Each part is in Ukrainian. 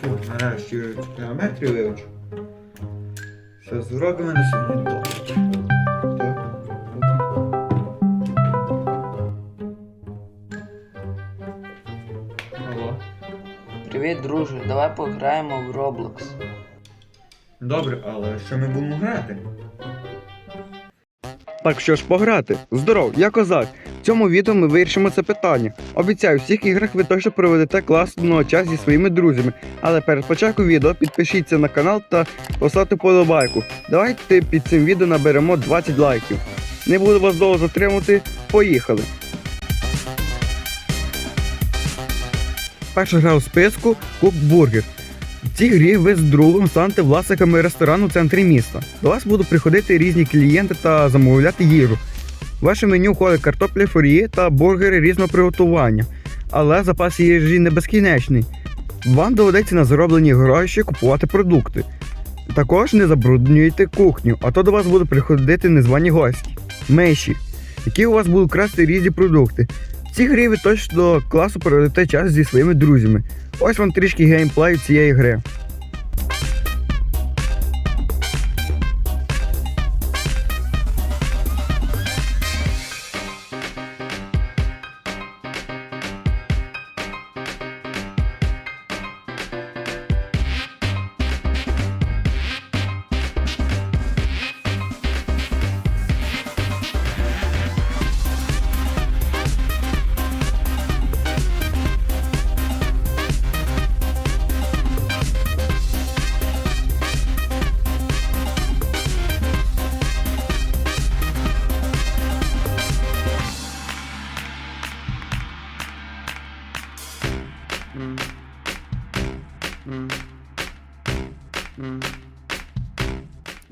Фу, нарешті кілометри вивчу. Все зробимо на сьогодні досить. Алло. Привіт, друже, давай пограємо в Roblox. Добре, але що ми будемо грати? Так що ж пограти? Здоров, я козак. В цьому відео ми вирішимо це питання. Обіцяю, всіх іграх ви точно проведете класного час зі своїми друзями. Але перед початком відео підпишіться на канал та поставте подобайку. Давайте під цим відео наберемо 20 лайків. Не буду вас довго затримувати. Поїхали! Перша гра у списку Кук Бургер. В цій грі ви з другом станете власниками ресторану в центрі міста. До вас будуть приходити різні клієнти та замовляти їжу. Ваше меню входить картопля фрі та бургери різного приготування, але запас їжі не безкінечний. Вам доведеться на зароблені гроші купувати продукти. Також не забруднюйте кухню, а то до вас будуть приходити незвані гості. Миші, які у вас будуть красти різні продукти. В цій грі ви точно класу проведете час зі своїми друзями. Ось вам трішки геймплею цієї гри.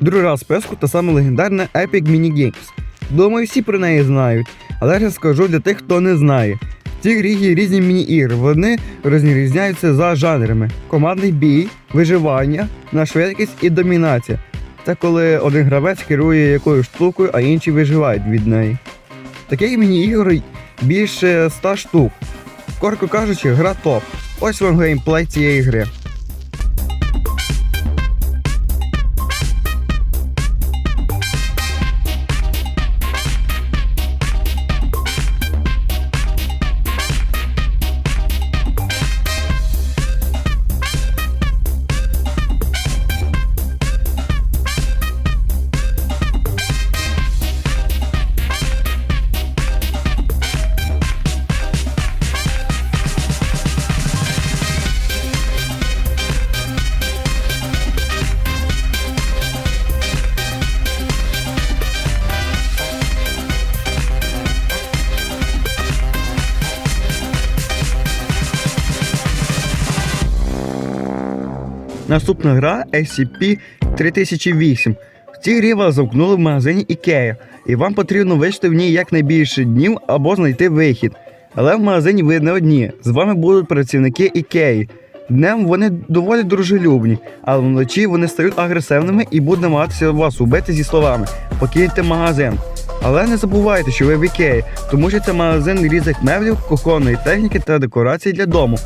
Другий раз списку та саме легендарна Epic Mini Games. Думаю, всі про неї знають, але я скажу для тих, хто не знає. В цій грі є різні міні-ігри. Вони розрізняються за жанрами: командний бій, виживання, на швидкість і домінація. Це коли один гравець керує якоюсь штукою, а інші виживають від неї. Таких міні-ігор більше 100 штук. Коротко кажучи, гра топ. Ось вам геймплей цієї гри. Наступна гра SCP 3008. В цій грі вас замкнули в магазині IKEA, і вам потрібно вижити в ній якнайбільше днів або знайти вихід. Але в магазині ви не одні. З вами будуть працівники IKEA. Днем вони доволі дружелюбні, але вночі вони стають агресивними і будуть намагатися вас убити зі словами покиньте магазин. Але не забувайте, що ви в Ікеї, тому що це магазин різних меблів, кухонної техніки та декорацій для дому.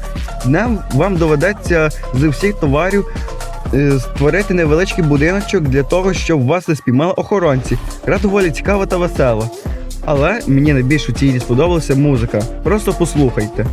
Днем вам доведеться з усіх товарів е, створити невеличкий будиночок для того, щоб вас не спіймали охоронці. Гра доволі цікава та весела. Але мені найбільше у цій сподобалася музика. Просто послухайте.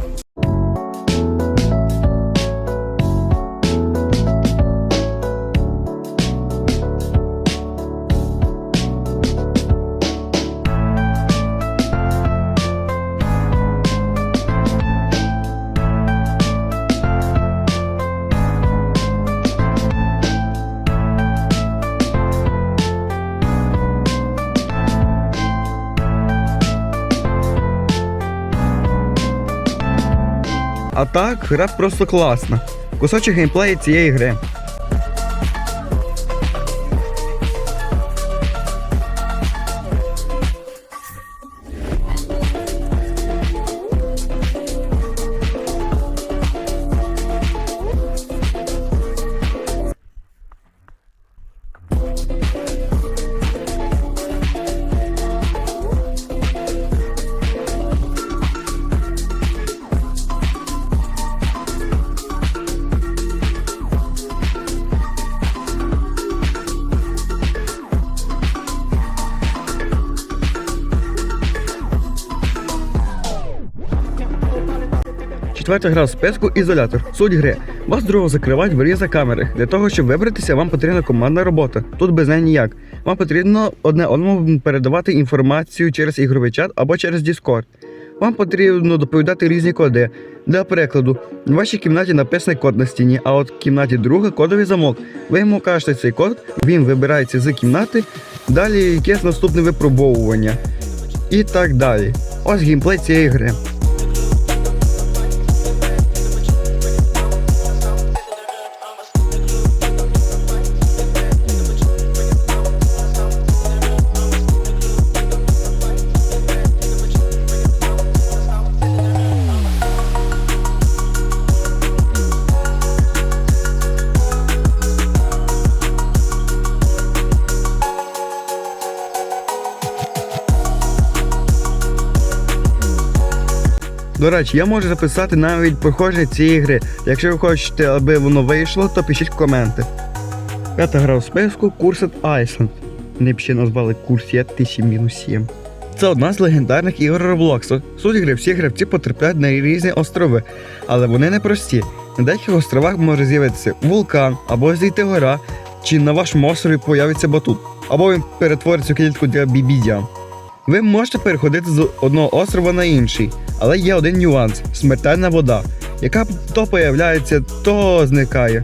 А так, гра просто класна. Кусочок геймплею цієї гри. Четверта гра в списку ізолятор. Суть гри. Вас другого закривають в різа камери. Для того, щоб вибратися, вам потрібна командна робота. Тут без неї ніяк. Вам потрібно одне одному передавати інформацію через ігровий чат або через Discord. Вам потрібно доповідати різні коди. Для прикладу, в вашій кімнаті написаний код на стіні, а от в кімнаті друга кодовий замок. Ви йому кажете цей код, він вибирається з кімнати, далі якесь наступне випробовування. І так далі. Ось геймплей цієї гри. До речі, я можу записати навіть проходження цієї гри. Якщо ви хочете, аби воно вийшло, то пишіть коменти. П'ята гра в списку Курсет Айсленд. Вони б ще назвали Курсет 1000-7. Це одна з легендарних ігор Роблоксу. Суть гри всі гравці потрапляють на різні острови, але вони не прості. На деяких островах може з'явитися вулкан, або зійти гора, чи на вашому острові появиться батут, або він перетвориться у клітку для бібідян. Ви можете переходити з одного острова на інший, але є один нюанс смертельна вода, яка то появляється, то зникає.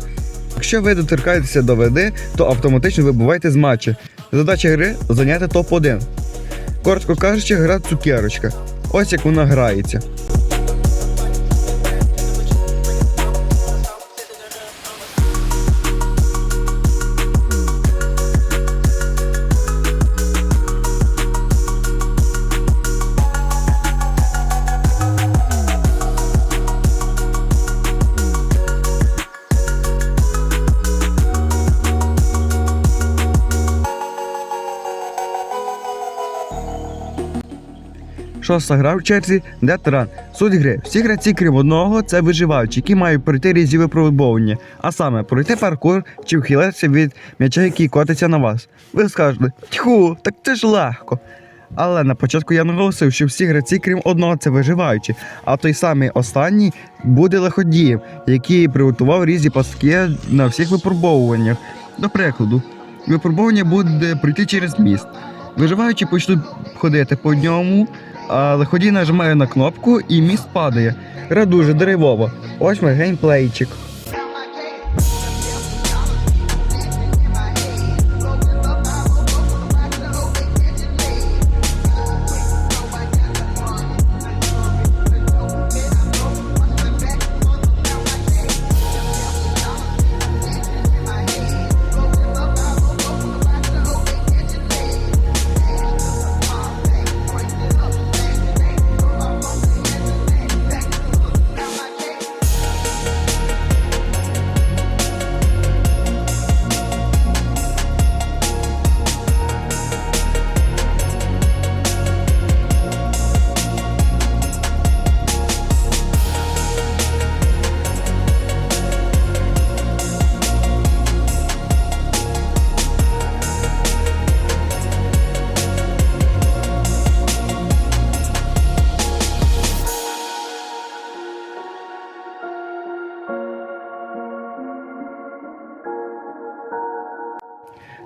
Якщо ви доторкаєтеся до води, то автоматично вибуваєте з матчу. Задача гри зайняти топ-1. Коротко кажучи, гра цукерочка. Ось як вона грається. Шоста гра в черзі Death Run. Суть гри. Всі гравці, крім одного, це виживаючі, які мають пройти різні випробування. А саме пройти паркур чи вхилитися від м'яча, який котиться на вас. Ви скажете, тьху, так це ж легко. Але на початку я наголосив, що всі гравці, крім одного, це виживаючі, а той самий останній буде лиходієм, який приготував різні пастки на всіх випробовуваннях. До прикладу, випробування буде пройти через міст. Виживаючі почнуть ходити по ньому, а ході нажимає на кнопку і міст падає. Радуже, дуже деревова. Ось мій геймплейчик.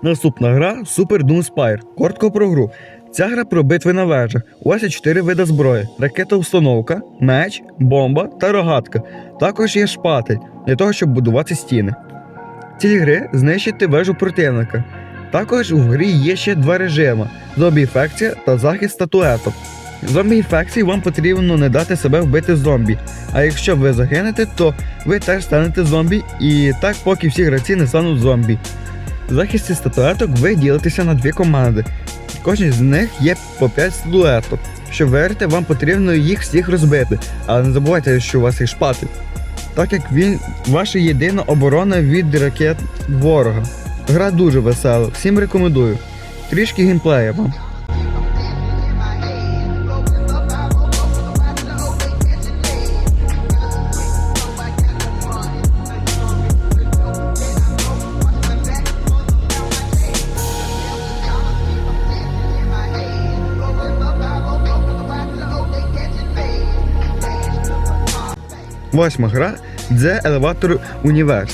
Наступна гра Super Doom Spire. Коротко про гру. Ця гра про битви на вежах. У вас є чотири види зброї: ракета-установка, меч, бомба та рогатка. Також є шпатель для того, щоб будувати стіни. Ціль гри знищити вежу противника. Також у грі є ще два режими: зомбі-інфекція та захист статуеток. Зомбі-інфекції вам потрібно не дати себе вбити зомбі. А якщо ви загинете, то ви теж станете зомбі, і так поки всі гравці не стануть зомбі. В захисті статуеток ви ділитеся на дві команди. Кожній з них є по 5 статуеток. Щоб виграти, вам потрібно їх всіх розбити, але не забувайте, що у вас є шпати. Так як він ваша єдина оборона від ракет ворога. Гра дуже весела, всім рекомендую. Трішки геймплея вам. Восьма гра The Elevator Universe.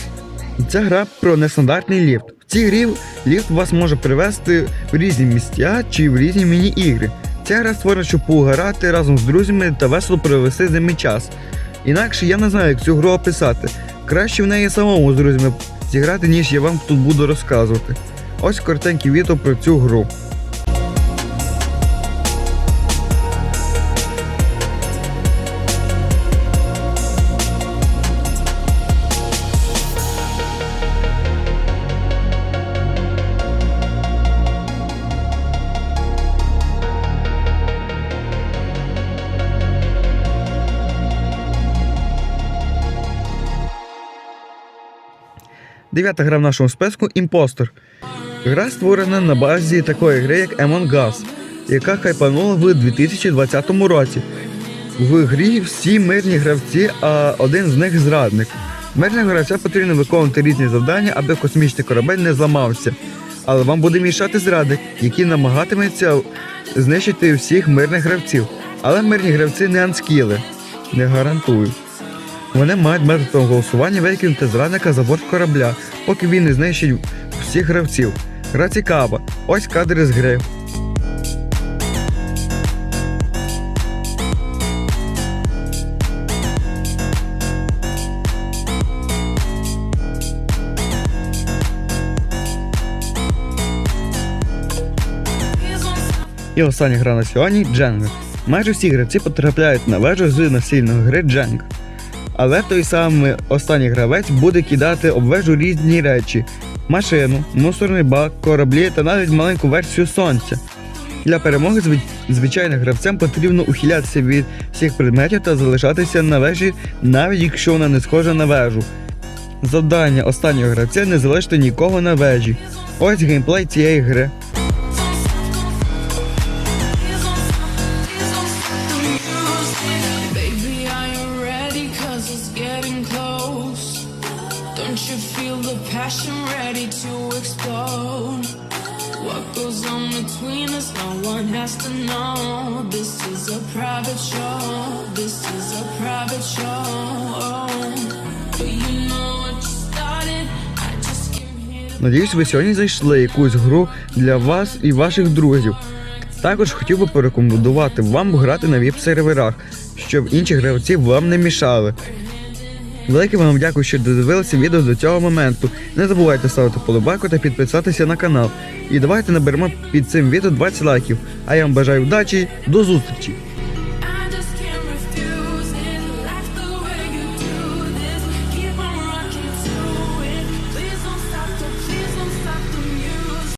Ця гра про нестандартний ліфт. В цій грі ліфт вас може привести в різні місця чи в різні міні-ігри. Ця гра створена, щоб пограти разом з друзями та весело провести з ними час. Інакше я не знаю, як цю гру описати. Краще в неї самому з друзями зіграти, ніж я вам тут буду розказувати. Ось коротеньке відео про цю гру. Дев'ята гра в нашому списку Імпостор. Гра створена на базі такої гри, як Among Us, яка хайпанула в 2020 році. В грі всі мирні гравці, а один з них зрадник. Мирним гравцям потрібно виконувати різні завдання, аби космічний корабель не зламався. Але вам буде мішати зрадник, який намагатиметься знищити всіх мирних гравців. Але мирні гравці не анскіли. Не гарантую. Вони мають методом голосування викинути зрадника за борт корабля, поки він не знищить всіх гравців. Гра цікава. Ось кадри з гри. І остання гра на сьогодні Дженга. Майже всі гравці потрапляють на вежу з насильної гри Дженга. Але той самий останній гравець буде кидати об вежу різні речі: машину, мусорний бак, кораблі та навіть маленьку версію сонця. Для перемоги звич- звичайним гравцям потрібно ухилятися від всіх предметів та залишатися на вежі, навіть якщо вона не схожа на вежу. Завдання останнього гравця не залишити нікого на вежі. Ось геймплей цієї гри. A private show. Do you know what you started? I just came here to Надіюсь, ви сьогодні знайшли якусь гру для вас і ваших друзів. Також хотів би порекомендувати вам грати на віп-серверах, щоб інші гравці вам не мішали. Велике вам дякую, що додивилися відео до цього моменту. Не забувайте ставити полубайку та підписатися на канал. І давайте наберемо під цим відео 20 лайків. А я вам бажаю вдачі, до зустрічі!